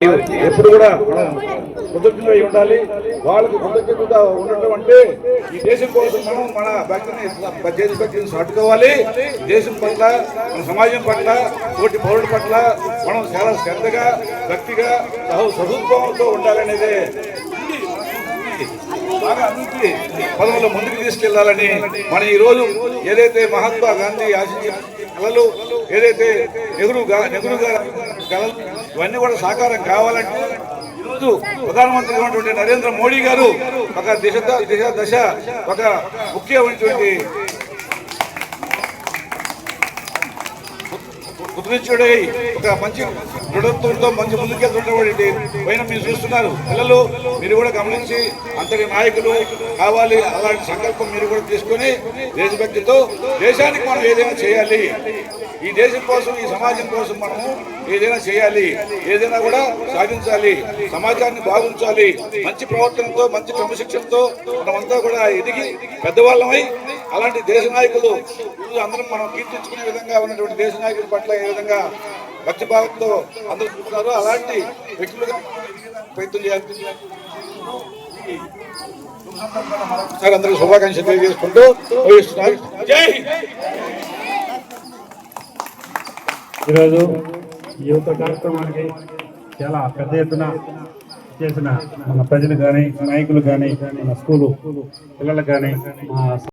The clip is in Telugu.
ఎప్పుడు కూడా మనం కృతజ్ఞత ఉండాలి. వాళ్ళకి కృతజ్ఞత ఉండటం అంటే ఈ దేశం కోసం మనం మన భక్తిని దేశ భక్తిని సాటుకోవాలి. దేశం పట్ల మన సమాజం పట్ల తోటి పౌరుల పట్ల మనం చాలా శ్రద్ధగా భక్తిగా సహ- సహృద్భావంతో ఉండాలనేదే బాగా అభివృద్ధి పదవుల్లో ముందుకు తీసుకెళ్ళాలని మనం ఈ రోజు ఏదైతే మహాత్మా గాంధీ ఆశించిన కళలు ఏదైతే నెహ్రూ నెహ్రూ గారు ఇవన్నీ కూడా సాకారం కావాలంటే ఈరోజు ప్రధానమంత్రి ఉన్నటువంటి నరేంద్ర మోడీ గారు ఒక దిశ దిశ దశ ఒక ముఖ్యమైనటువంటి కుదిరించుడై ఒక మంచి దృఢత్వంతో మంచి ముందుకెళ్తున్నటువంటి పైన మీరు చూస్తున్నారు. పిల్లలు మీరు కూడా గమనించి అంతటి నాయకులు కావాలి. అలాంటి సంకల్పం మీరు కూడా తీసుకొని దేశభక్తితో దేశానికి మనం ఏదైనా చేయాలి. ఈ దేశం కోసం ఈ సమాజం కోసం మనము ఏదైనా చేయాలి ఏదైనా కూడా సాధించాలి సమాజాన్ని బాగుంచాలి మంచి ప్రవర్తనతో మంచి క్రమశిక్షణతో మనమంతా కూడా ఎదిగి పెద్దవాళ్ళమై అలాంటి దేశ నాయకులు అందరం మనం కీర్తించుకునే విధంగా ఉన్నటువంటి దేశ నాయకుల పట్ల ఏ విధంగా భక్తిభావంతో అందరూ చూస్తున్నారు అలాంటి వ్యక్తులుగా ప్రయత్నం చేయాలి. ఒకసారి శుభాకాంక్షలు తెలియజేసుకుంటూ జై ఈరోజు ఈ యొక్క కార్యక్రమానికి చాలా పెద్ద ఎత్తున చేసిన మన ప్రజలు కానీ నాయకులు కానీ మన స్కూలు పిల్లలు కానీ మా